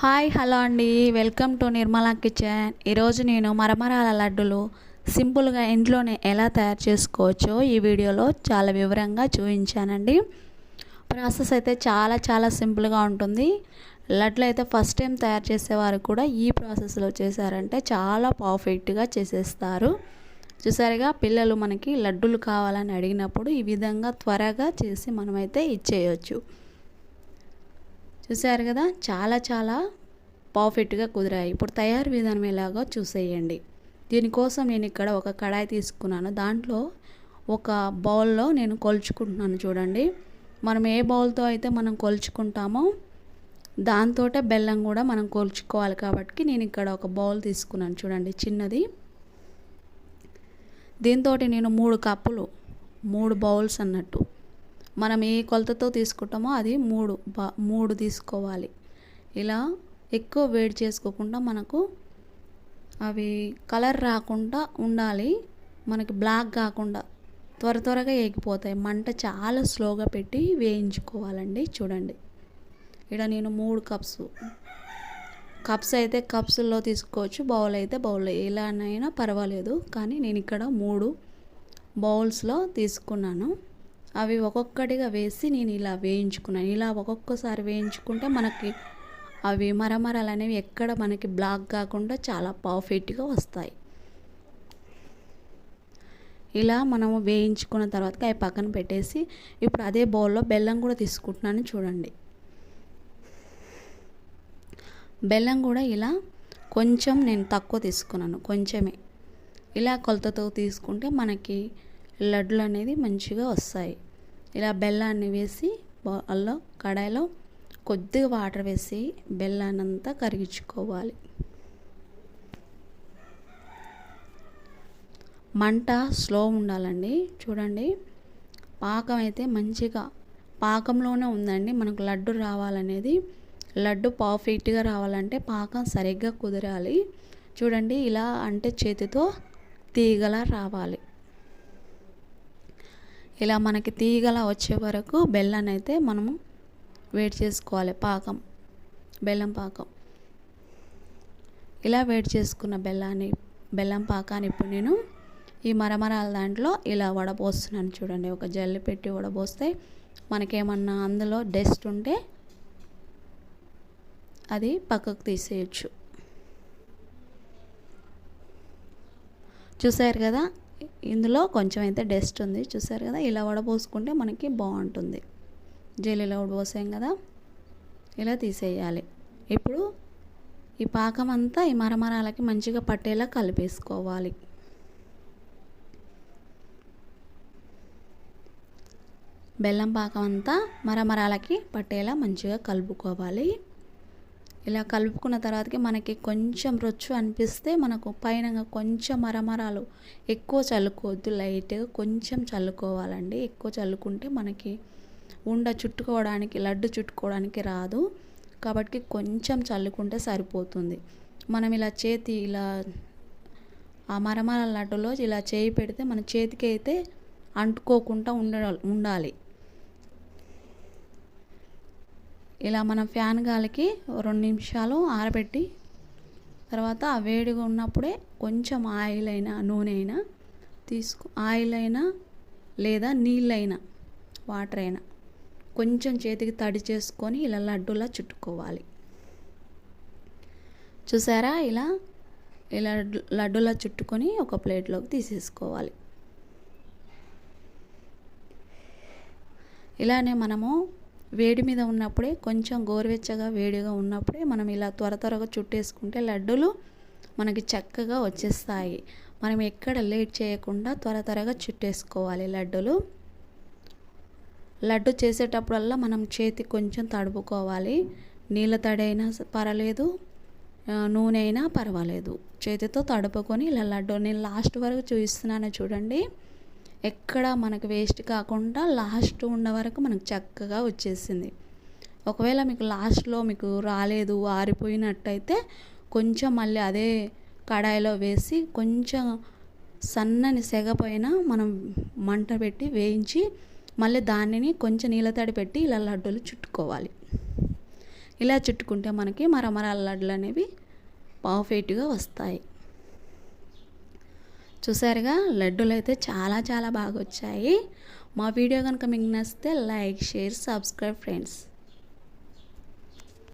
Hi hello అండి. Welcome to Nirmala kitchen. ఈరోజు నేను మరమరాల లడ్డులు సింపుల్గా ఇంట్లోనే ఎలా తయారు చేసుకోవచ్చో ఈ వీడియోలో చాలా వివరంగా చూపించానండి. ప్రాసెస్ అయితే చాలా చాలా సింపుల్గా ఉంటుంది. లడ్లు అయితే ఫస్ట్ టైం తయారు చేసేవారు కూడా ఈ ప్రాసెస్లో చేశారంటే చాలా పర్ఫెక్ట్గా చేసేస్తారు. చూసారుగా పిల్లలు మనకి లడ్డూలు కావాలని అడిగినప్పుడు ఈ విధంగా త్వరగా చేసి మనమైతే ఇచ్చేయచ్చు. చూసారు కదా? చాలా చాలా పర్ఫెక్ట్గా కుదిరాయి. ఇప్పుడు తయారు విధానం ఎలాగో చూసేయండి. దీనికోసం నేను ఇక్కడ ఒక కడాయి తీసుకున్నాను. దాంట్లో ఒక బౌల్లో నేను కొలుచుకుంటున్నాను చూడండి. మనం ఏ బౌల్తో అయితే మనం కొలుచుకుంటామో దాంతో బెల్లం కూడా మనం కొలుచుకోవాలి కాబట్టి నేను ఇక్కడ ఒక బౌల్ తీసుకున్నాను చూడండి చిన్నది. దీంతో నేను మూడు కప్పులు మూడు బౌల్స్ అన్నట్టు. మనం ఏ కొలతతో తీసుకుంటామో అది మూడు బా మూడు తీసుకోవాలి. ఇలా ఎక్కువ వేడి చేసుకోకుండా మనకు అవి కలర్ రాకుండా ఉండాలి. మనకి బ్లాక్ కాకుండా త్వర త్వరగా ఎగిపోతాయి మంట చాలా స్లోగా పెట్టి వేయించుకోవాలండి. చూడండి. ఇక్కడ నేను మూడు కప్స్ కప్స్ అయితే కప్స్లో తీసుకోవచ్చు బౌల్ అయితే బౌల్ ఎలానైనా పర్వాలేదు. కానీ నేను ఇక్కడ మూడు బౌల్స్లో తీసుకున్నాను. అవి ఒక్కొక్కటిగా వేసి నేను ఇలా వేయించుకున్నాను. ఇలా ఒక్కొక్కసారి వేయించుకుంటే మనకి అవి మరమరాలు అనేవి ఎక్కడ మనకి బ్లాక్ కాకుండా చాలా పర్ఫెక్ట్గా వస్తాయి. ఇలా మనము వేయించుకున్న తర్వాత అవి పక్కన పెట్టేసి ఇప్పుడు అదే బౌల్లో బెల్లం కూడా తీసుకుంటున్నాను చూడండి. బెల్లం కూడా ఇలా కొంచెం నేను తక్కువ తీసుకున్నాను కొంచెమే. ఇలా కొలతతో తీసుకుంటే మనకి లడ్డులు అనేది మంచిగా వస్తాయి. ఇలా బెల్లాన్ని వేసి అల్లో కడాయిలో కొద్దిగా వాటర్ వేసి బెల్లాన్ని అంతా కరిగించుకోవాలి. మంట స్లో ఉండాలండి. చూడండి పాకం అయితే మంచిగా పాకంలోనే ఉందండి. మనకు లడ్డు రావాలనేది లడ్డు పర్ఫెక్ట్గా రావాలంటే పాకం సరిగ్గా కుదరాలి. చూడండి ఇలా అంటే చేతితో తీగలా రావాలి. ఇలా మనకి తీగలా వచ్చే వరకు బెల్లాన్ని అయితే మనము వేడి చేసుకోవాలి పాకం బెల్లం పాకం. ఇలా వేడి చేసుకున్న బెల్లాన్ని బెల్లం పాకాన్ని ఇప్పుడు నేను ఈ మరమరాల దాంట్లో ఇలా వడపోస్తున్నాను చూడండి. ఒక జల్లి పెట్టి వడపోస్తే మనకేమన్నా అందులో డస్ట్ ఉంటే అది పక్కకు తీసేయచ్చు. చూసారు కదా? ఇందులో కొంచెం అయితే డస్ట్ ఉంది. చూసారు కదా? ఇలా వడపోసుకుంటే మనకి బాగుంటుంది. జైలులో వడపోసాం కదా? ఇలా తీసేయాలి. ఇప్పుడు ఈ పాకం అంతా ఈ మరమరాలకి మంచిగా పట్టేలా కలిపేసుకోవాలి. బెల్లం పాకం అంతా మరమరాలకి పట్టేలా మంచిగా కలుపుకోవాలి. ఇలా కలుపుకున్న తర్వాతకి మనకి కొంచెం రొచ్చు అనిపిస్తే మనకు పైన కొంచెం మరమరాలు ఎక్కువ చల్లుకోవద్దు లైట్గా కొంచెం చల్లుకోవాలండి. ఎక్కువ చల్లుకుంటే మనకి ఉండ చుట్టుకోవడానికి లడ్డు చుట్టుకోవడానికి రాదు. కాబట్టి కొంచెం చల్లుకుంటే సరిపోతుంది. మనం ఇలా చేతి ఇలా ఆ మరమర లడ్డులో ఇలా చేయి పెడితే మన చేతికి అయితే అంటుకోకుండా ఉండ ఉండాలి. ఇలా మన ఫ్యాన్ గాలికి రెండు నిమిషాలు ఆరబెట్టి తర్వాత ఆ వేడిగా ఉన్నప్పుడే కొంచెం ఆయిల్ అయినా నూనె అయినా తీసుకు ఆయిల్ అయినా లేదా నీళ్ళైనా వాటర్ అయినా కొంచెం చేతికి తడి చేసుకొని ఇలా లడ్డూలా చుట్టుకోవాలి. చూసారా? ఇలా ఇలా లడ్డూలా చుట్టుకొని ఒక ప్లేట్లోకి తీసేసుకోవాలి. ఇలానే మనము వేడి మీద ఉన్నప్పుడే కొంచెం గోరువెచ్చగా వేడిగా ఉన్నప్పుడే మనం ఇలా త్వర త్వరగా చుట్టేసుకుంటే లడ్డూలు మనకి చక్కగా వచ్చేస్తాయి. మనం ఎక్కడ లేట్ చేయకుండా త్వర త్వరగా చుట్టేసుకోవాలి లడ్డూలు. లడ్డు చేసేటప్పుడల్లా మనం చేతి కొంచెం తడుపుకోవాలి. నీళ్ళ తడైనా పర్వాలేదు నూనె అయినా పర్వాలేదు. చేతితో తడుపుకొని ఇలా లడ్డు నేను లాస్ట్ వరకు చూపిస్తున్నాను చూడండి. ఎక్కడ మనకు వేస్ట్ కాకుండా లాస్ట్ ఉన్న వరకు మనకు చక్కగా వచ్చేసింది. ఒకవేళ మీకు లాస్ట్లో మీకు రాలేదు ఆరిపోయినట్టయితే కొంచెం మళ్ళీ అదే కడాయిలో వేసి కొంచెం సన్నని సెగపైన మనం మంట పెట్టి వేయించి మళ్ళీ దానిని కొంచెం నీళ్ళ తడి పెట్టి ఇలా లడ్డూలు చుట్టుకోవాలి. ఇలా చుట్టుకుంటే మనకి మరమరాల లడ్లు అనేవి పర్ఫెక్ట్గా వస్తాయి. చూసారుగా? లడ్డూలు అయితే చాలా చాలా బాగా వచ్చాయి మా వీడియో కనుక మీకు నచ్చితే లైక్ షేర్ సబ్స్క్రైబ్ ఫ్రెండ్స్.